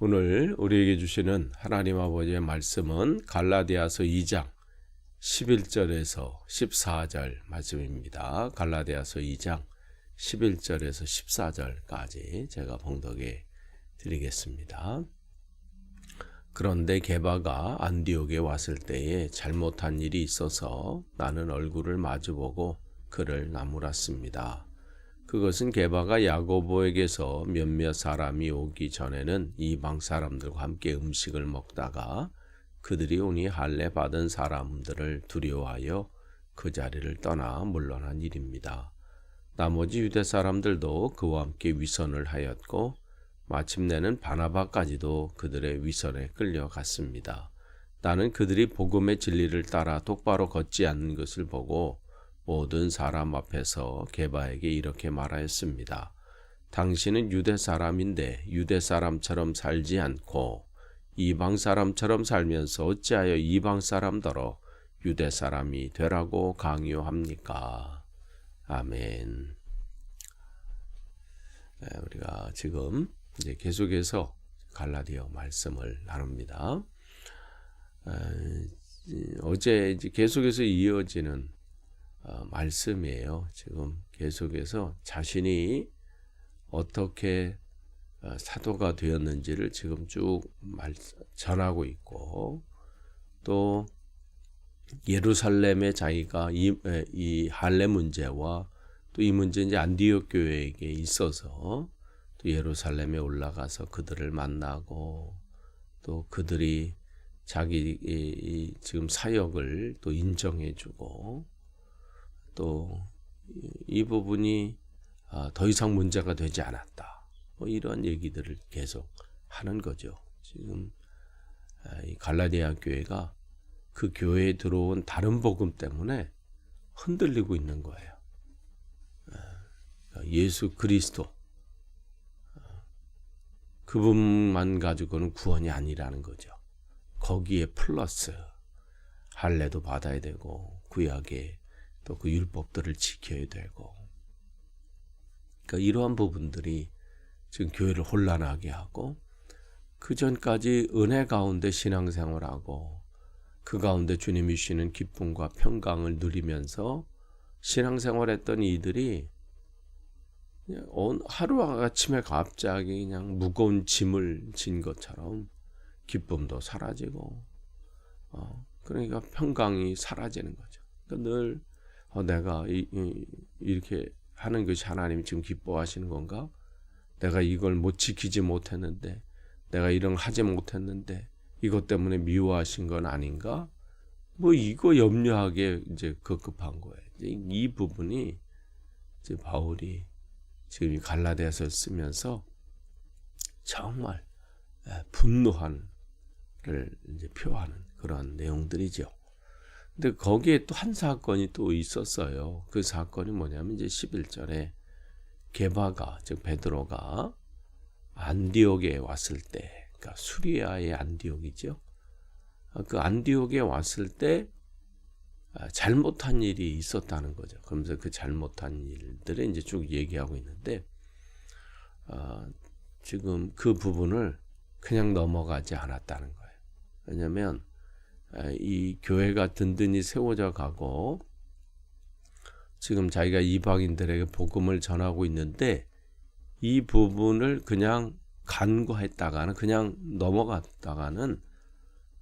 오늘 우리에게 주시는 하나님 아버지의 말씀은 갈라디아서 2장 11절에서 14절 말씀입니다. 갈라디아서 2장 11절에서 14절까지 제가 봉독해 드리겠습니다. 그런데 게바가 안디옥에 왔을 때에 잘못한 일이 있어서 나는 얼굴을 마주보고 그를 나무랐습니다. 그것은 게바가 야고보에게서 몇몇 사람이 오기 전에는 이방 사람들과 함께 음식을 먹다가 그들이 오니 할례 받은 사람들을 두려워하여 그 자리를 떠나 물러난 일입니다. 나머지 유대 사람들도 그와 함께 위선을 하였고 마침내는 바나바까지도 그들의 위선에 끌려갔습니다. 나는 그들이 복음의 진리를 따라 똑바로 걷지 않는 것을 보고 모든 사람 앞에서 게바에게 이렇게 말하였습니다. 당신은 유대 사람인데 유대 사람처럼 살지 않고 이방 사람처럼 살면서 어찌하여 이방 사람더러 유대 사람이 되라고 강요합니까? 아멘. 네, 우리가 지금 이제 계속해서 갈라디아 말씀을 나눕니다. 어제 이제 계속해서 이어지는 어, 말씀이에요. 지금 계속해서 자신이 어떻게 어, 사도가 되었는지를 지금 쭉 말, 전하고 있고 또 예루살렘에 자기가 이, 이 할례 문제와 또 이 문제 이제 안디옥 교회에게 있어서 또 예루살렘에 올라가서 그들을 만나고 또 그들이 자기 이, 이 지금 사역을 또 인정해주고 또 이 부분이 아, 더 이상 문제가 되지 않았다. 뭐 이런 얘기들을 계속 하는 거죠. 지금 아, 이 갈라디아 교회가 그 교회에 들어온 다른 복음 때문에 흔들리고 있는 거예요. 아, 예수 그리스도 그분만 가지고는 구원이 아니라는 거죠. 거기에 플러스 할례도 받아야 되고 구약에 또 그 율법들을 지켜야 되고 그러니까 이러한 부분들이 지금 교회를 혼란하게 하고 그 전까지 은혜 가운데 신앙생활하고 그 가운데 주님이 주시는 기쁨과 평강을 누리면서 신앙생활했던 이들이 하루 아침에 갑자기 그냥 무거운 짐을 진 것처럼 기쁨도 사라지고 어, 그러니까 평강이 사라지는 거죠. 그러니까 늘 어, 내가 이, 이, 이렇게 하는 것이 하나님이 지금 기뻐하시는 건가? 내가 이걸 못 지키지 못했는데, 내가 이런 하지 못했는데, 이것 때문에 미워하신 건 아닌가? 뭐 이거 염려하게 이제 급급한 거예요. 이 부분이 이제 바울이 지금 갈라디아서 쓰면서 정말 분노한을 이제 표하는 그런 내용들이죠. 근데 거기에 또 한 사건이 또 있었어요. 그 사건이 뭐냐면 이제 11절에 게바가 즉 베드로가 안디옥에 왔을 때, 그러니까 수리아의 안디옥이죠. 그 안디옥에 왔을 때 아, 잘못한 일이 있었다는 거죠. 그러면서 그 잘못한 일들을 이제 쭉 얘기하고 있는데 어, 지금 그 부분을 그냥 넘어가지 않았다는 거예요. 왜냐하면 이 교회가 든든히 세워져 가고 지금 자기가 이방인들에게 복음을 전하고 있는데 이 부분을 그냥 간과했다가는 그냥 넘어갔다가는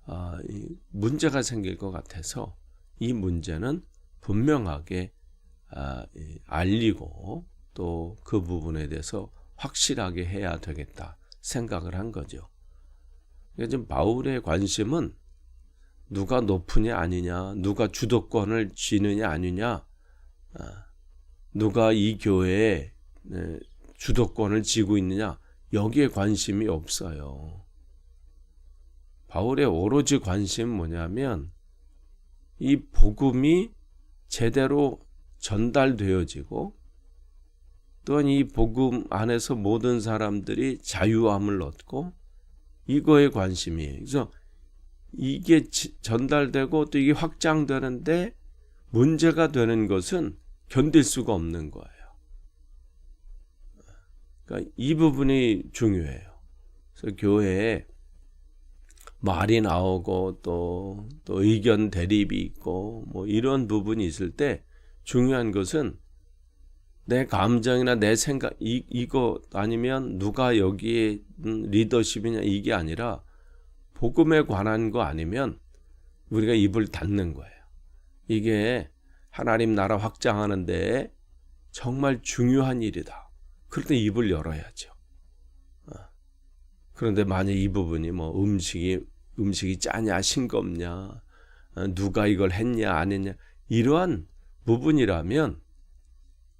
아, 문제가 생길 것 같아서 이 문제는 분명하게 아, 알리고 또 그 부분에 대해서 확실하게 해야 되겠다 생각을 한 거죠. 그러니까 지금 바울의 관심은 누가 높으냐 아니냐, 누가 주도권을 쥐느냐 아니냐, 아, 누가 이 교회에 네, 주도권을 쥐고 있느냐 여기에 관심이 없어요. 바울의 오로지 관심 뭐냐면 이 복음이 제대로 전달되어지고 또한 이 복음 안에서 모든 사람들이 자유함을 얻고 이거에 관심이에요. 그래서 이게 전달되고 또 이게 확장되는데 문제가 되는 것은 견딜 수가 없는 거예요. 그러니까 이 부분이 중요해요. 그래서 교회에 말이 나오고 또, 또 의견 대립이 있고 뭐 이런 부분이 있을 때 중요한 것은 내 감정이나 내 생각 이, 이거 아니면 누가 여기에 음, 리더십이냐 이게 아니라 복음에 관한 거 아니면 우리가 입을 닫는 거예요. 이게 하나님 나라 확장하는데 정말 중요한 일이다. 그럴 때 입을 열어야죠. 어. 그런데 만약 이 부분이 뭐 음식이 음식이 짜냐 싱겁냐 어, 누가 이걸 했냐 안 했냐 이러한 부분이라면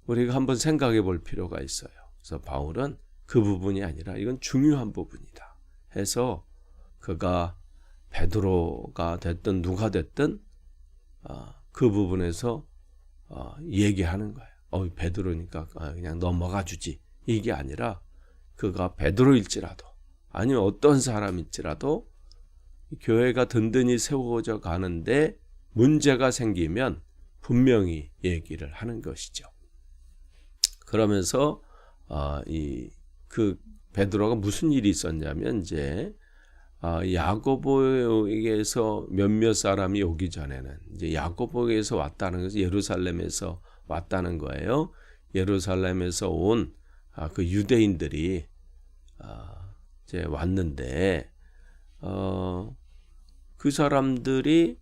우리가 한번 생각해 볼 필요가 있어요. 그래서 바울은 그 부분이 아니라 이건 중요한 부분이다. 해서 그가 베드로가 됐든 누가 됐든 어, 그 부분에서 어, 얘기하는 거예요. 어, 베드로니까 그냥 넘어가 주지. 이게 아니라 그가 베드로일지라도 아니면 어떤 사람일지라도 교회가 든든히 세워져 가는데 문제가 생기면 분명히 얘기를 하는 것이죠. 그러면서 어, 이그 베드로가 무슨 일이 있었냐면 이제 아, 야고보에게서 몇몇 사람이 오기 전에는 이제 야고보에게서 왔다는 것은 예루살렘에서 왔다는 거예요. 예루살렘에서 온그 아, 유대인들이 아, 이제 왔는데 어, 그 사람들이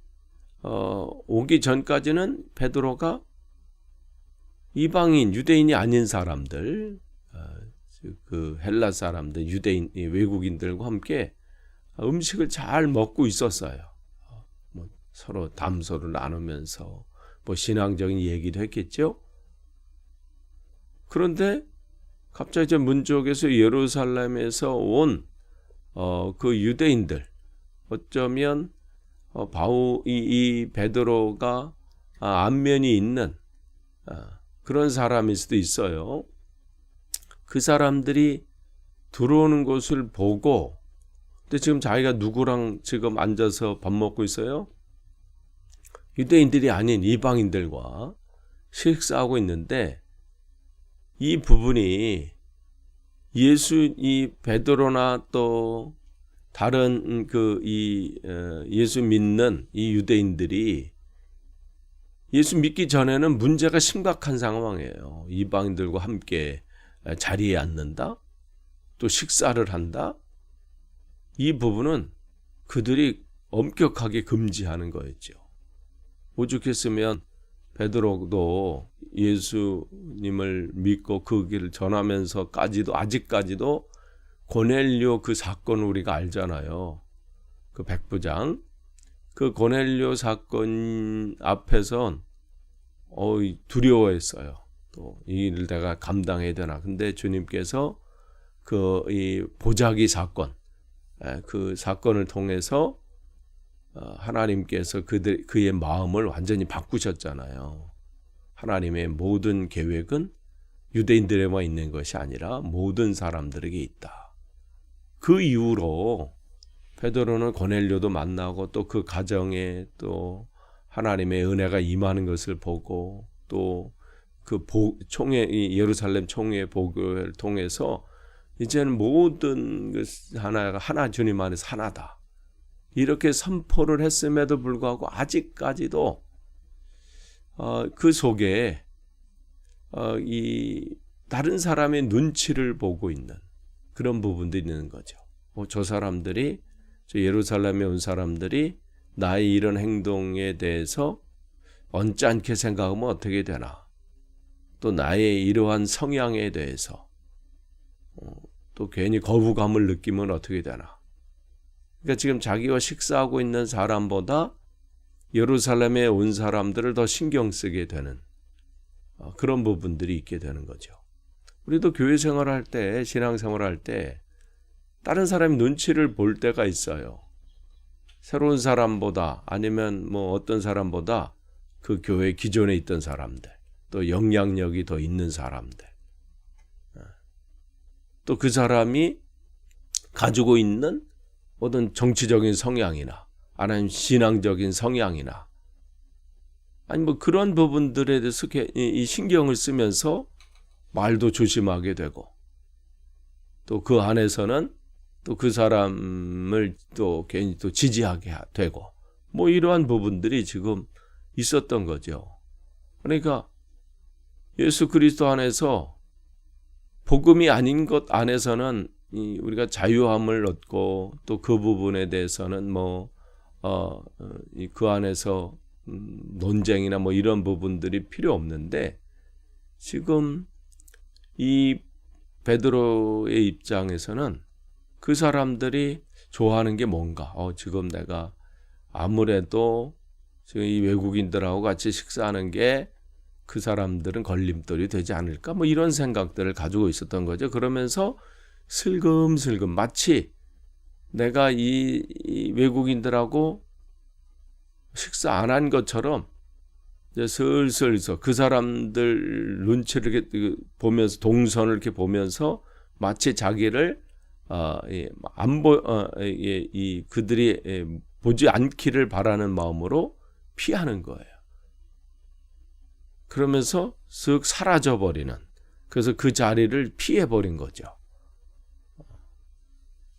어, 오기 전까지는 베드로가 이방인 유대인이 아닌 사람들 어, 그 헬라 사람들 유대인 외국인들과 함께 음식을 잘 먹고 있었어요. 어, 뭐 서로 담소를 나누면서 뭐 신앙적인 얘기도 했겠죠. 그런데 갑자기 저 문쪽에서 예루살렘에서 온 어, 그 유대인들 어쩌면 어, 바우 이, 이 베드로가 아, 안면이 있는 아, 그런 사람일 수도 있어요. 그 사람들이 들어오는 것을 보고 근데 지금 자기가 누구랑 지금 앉아서 밥 먹고 있어요? 유대인들이 아닌 이방인들과 식사하고 있는데 이 부분이 예수 이 베드로나 또 다른 그이 어, 예수 믿는 이 유대인들이 예수 믿기 전에는 문제가 심각한 상황이에요. 이방인들과 함께 자리에 앉는다, 또 식사를 한다. 이 부분은 그들이 엄격하게 금지하는 거였죠. 오죽했으면 베드로도 예수님을 믿고 그 길을 전하면서까지도 아직까지도 고넬료 그 사건 우리가 알잖아요. 그 백부장 그 고넬료 사건 앞에선 어 두려워했어요. 또 이 일을 내가 감당해야 되나. 근데 주님께서 그 이 보자기 사건 그 사건을 통해서 어, 하나님께서 그들 그의 마음을 완전히 바꾸셨잖아요. 하나님의 모든 계획은 유대인들에만 있는 것이 아니라 모든 사람들에게 있다. 그 이후로 베드로는 고넬료도 만나고 또 그 가정에 또 하나님의 은혜가 임하는 것을 보고 또그 총회 예루살렘 총회 보고를 통해서 이제는 모든 것 하나가 하나 주님 안에서 하나다. 이렇게 선포를 했음에도 불구하고 아직까지도 어, 그 속에 어, 이 다른 사람의 눈치를 보고 있는 그런 부분도 있는 거죠. 뭐 저 사람들이 저 예루살렘에 온 사람들이 나의 이런 행동에 대해서 언짢게 생각하면 어떻게 되나? 또 나의 이러한 성향에 대해서 어, 또 괜히 거부감을 느끼면 어떻게 되나? 그러니까 지금 자기와 식사하고 있는 사람보다 예루살렘에 온 사람들을 더 신경 쓰게 되는 어, 그런 부분들이 있게 되는 거죠. 우리도 교회 생활할 때, 신앙 생활할 때 다른 사람이 눈치를 볼 때가 있어요. 새로운 사람보다 아니면 뭐 어떤 사람보다 그 교회 기존에 있던 사람들, 또 영향력이 더 있는 사람들, 또 그 사람이 가지고 있는 어떤 정치적인 성향이나 아니면 신앙적인 성향이나 아니 뭐 그런 부분들에 대해서 이 신경을 쓰면서 말도 조심하게 되고 또 그 안에서는 또 그 사람을 또 괜히 또 지지하게 하- 되고 뭐 이러한 부분들이 지금 있었던 거죠. 그러니까 예수 그리스도 안에서 복음이 아닌 것 안에서는 이 우리가 자유함을 얻고 또 그 부분에 대해서는 뭐 어, 이그 안에서 음, 논쟁이나 뭐 이런 부분들이 필요 없는데 지금 이 베드로의 입장에서는 그 사람들이 좋아하는 게 뭔가? 어, 지금 내가 아무래도 지금 이 외국인들하고 같이 식사하는 게 그 사람들은 걸림돌이 되지 않을까? 뭐 이런 생각들을 가지고 있었던 거죠. 그러면서 슬금슬금 마치 내가 이, 이 외국인들하고 식사 안 한 것처럼 이제 슬슬서 그 사람들 눈치를 이렇게 보면서 동선을 이렇게 보면서 마치 자기를 어, 예, 안보 어, 예, 이 그들이 예, 보지 않기를 바라는 마음으로 피하는 거예요. 그러면서 쓱 사라져 버리는 그래서 그 자리를 피해 버린 거죠.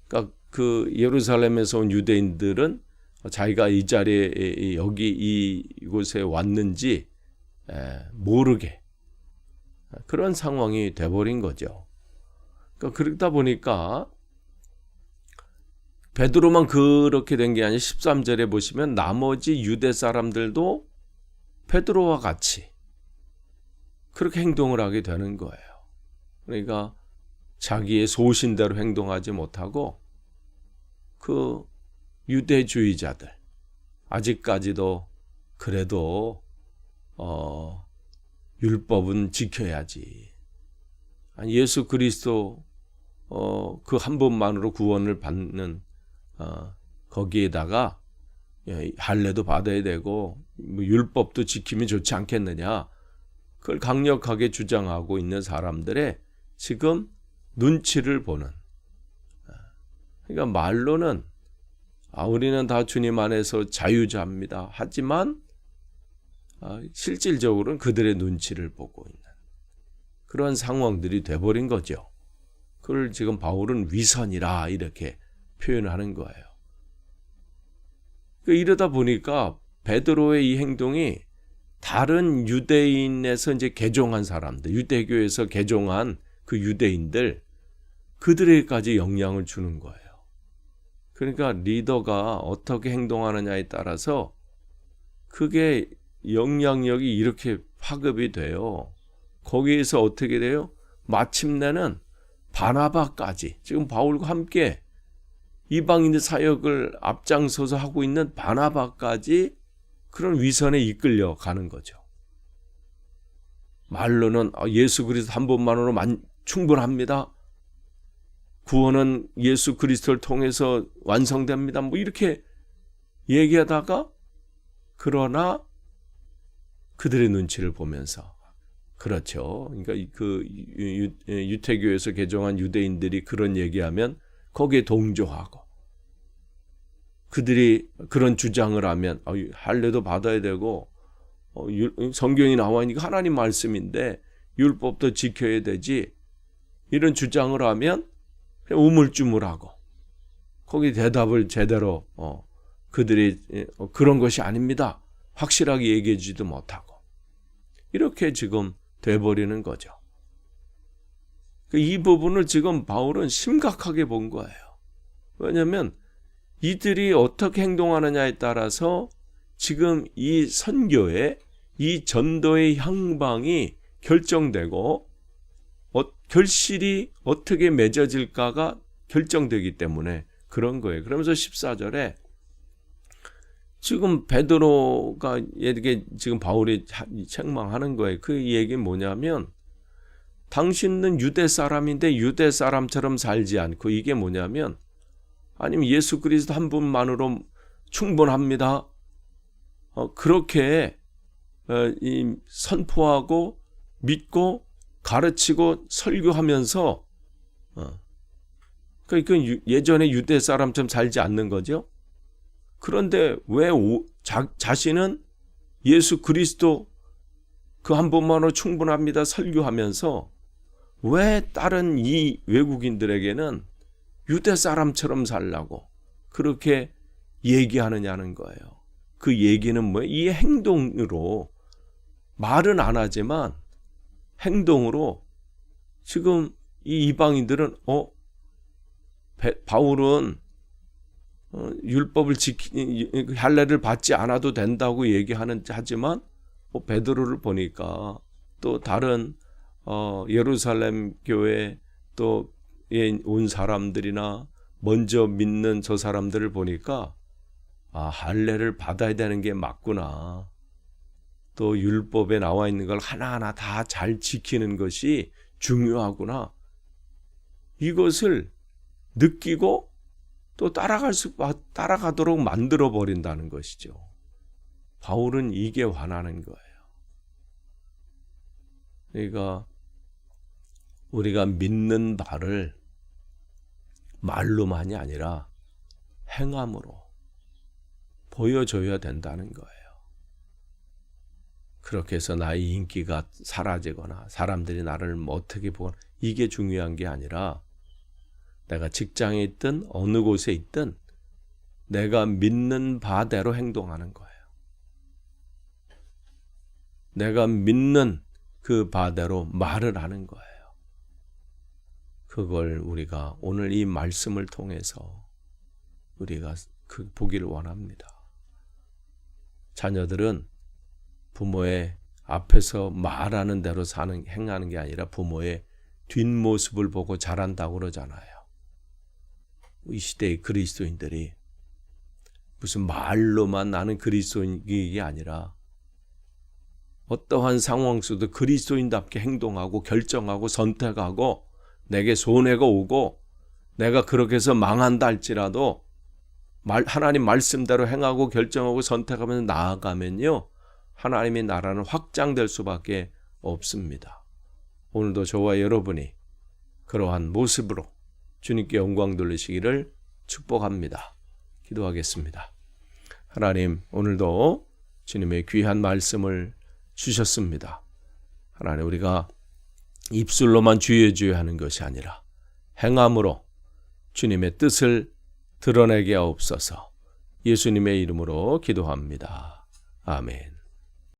그러니까 그 예루살렘에서 온 유대인들은 자기가 이 자리에 여기 이곳에 왔는지 모르게 그런 상황이 돼버린 거죠. 그러니까 그러다 보니까 베드로만 그렇게 된 게 아니라 13절에 보시면 나머지 유대 사람들도 베드로와 같이 그렇게 행동을 하게 되는 거예요. 그러니까 자기의 소신대로 행동하지 못하고 그 유대주의자들 아직까지도 그래도 어 율법은 지켜야지. 예수 그리스도 어 그 한 번만으로 구원을 받는 어 거기에다가 예, 할례도 받아야 되고 뭐 율법도 지키면 좋지 않겠느냐. 그걸 강력하게 주장하고 있는 사람들의 지금 눈치를 보는 그러니까 말로는 아, 우리는 다 주님 안에서 자유자입니다. 하지만 아, 실질적으로는 그들의 눈치를 보고 있는 그런 상황들이 돼버린 거죠. 그걸 지금 바울은 위선이라 이렇게 표현하는 거예요. 그 이러다 보니까 베드로의 이 행동이 다른 유대인에서 이제 개종한 사람들, 유대교에서 개종한 그 유대인들, 그들에게까지 영향을 주는 거예요. 그러니까 리더가 어떻게 행동하느냐에 따라서 그게 영향력이 이렇게 파급이 돼요. 거기에서 어떻게 돼요? 마침내는 바나바까지 지금 바울과 함께 이방인의 사역을 앞장서서 하고 있는 바나바까지 그런 위선에 이끌려 가는 거죠. 말로는 예수 그리스도 한 번만으로 충분합니다. 구원은 예수 그리스도를 통해서 완성됩니다. 뭐 이렇게 얘기하다가 그러나 그들의 눈치를 보면서 그렇죠. 그러니까 그 유태교에서 개종한 유대인들이 그런 얘기하면 거기에 동조하고 그들이 그런 주장을 하면 할례도 받아야 되고 어, 성경이 나와니까 하나님 말씀인데 율법도 지켜야 되지 이런 주장을 하면 우물쭈물하고 거기 대답을 제대로 어, 그들이 어, 그런 것이 아닙니다. 확실하게 얘기해주지도 못하고 이렇게 지금 돼버리는 거죠. 그이 부분을 지금 바울은 심각하게 본 거예요. 왜냐하면 이들이 어떻게 행동하느냐에 따라서 지금 이 선교의 이 전도의 향방이 결정되고 어, 결실이 어떻게 맺어질까가 결정되기 때문에 그런 거예요. 그러면서 14절에 지금 베드로가 이게 지금 바울이 책망하는 거예요. 그 얘기 뭐냐면 당신은 유대 사람인데 유대 사람처럼 살지 않고 이게 뭐냐면 아니면 예수 그리스도 한 분만으로 충분합니다. 어, 그렇게 어, 이 선포하고 믿고 가르치고 설교하면서 어, 그러니까 예전에 유대 사람처럼 살지 않는 거죠. 그런데 왜 오, 자, 자신은 예수 그리스도 그한 번만으로 충분합니다 설교하면서 왜 다른 이 외국인들에게는 유대 사람처럼 살라고 그렇게 얘기하느냐는 거예요. 그 얘기는 뭐예요? 이 행동으로 말은 안 하지만 행동으로 지금 이 이방인들은 어 배- 바울은 어, 율법을 지키 할례를 받지 않아도 된다고 얘기하는 하지만 뭐 베드로를 보니까 또 다른 어, 예루살렘 교회 또 온 사람들이나 먼저 믿는 저 사람들을 보니까 아 할례를 받아야 되는 게 맞구나. 또 율법에 나와 있는 걸 하나하나 다 잘 지키는 것이 중요하구나. 이것을 느끼고 또 따라갈 수 따라가도록 만들어 버린다는 것이죠. 바울은 이게 화나는 거예요. 그러니까 우리가 믿는 바를 말로만이 아니라 행함으로 보여줘야 된다는 거예요. 그렇게 해서 나의 인기가 사라지거나 사람들이 나를 뭐 어떻게 보거나 이게 중요한 게 아니라 내가 직장에 있든 어느 곳에 있든 내가 믿는 바대로 행동하는 거예요. 내가 믿는 그 바대로 말을 하는 거예요. 그걸 우리가 오늘 이 말씀을 통해서 우리가 그 보기를 원합니다. 자녀들은 부모의 앞에서 말하는 대로 사는 행하는 게 아니라 부모의 뒷모습을 보고 자란다고 그러잖아요. 이 시대의 그리스도인들이 무슨 말로만 나는 그리스도인이 아니라 어떠한 상황 속도 그리스도인답게 행동하고 결정하고 선택하고 내게 손해가 오고 내가 그렇게 해서 망한다 할지라도 말, 하나님 말씀대로 행하고 결정하고 선택하면서 나아가면요. 하나님의 나라는 확장될 수밖에 없습니다. 오늘도 저와 여러분이 그러한 모습으로 주님께 영광 돌리시기를 축복합니다. 기도하겠습니다. 하나님, 오늘도 주님의 귀한 말씀을 주셨습니다. 하나님, 우리가 입술로만 주여 주여 하는 것이 아니라 행함으로 주님의 뜻을 드러내게 하옵소서. 예수님의 이름으로 기도합니다. 아멘.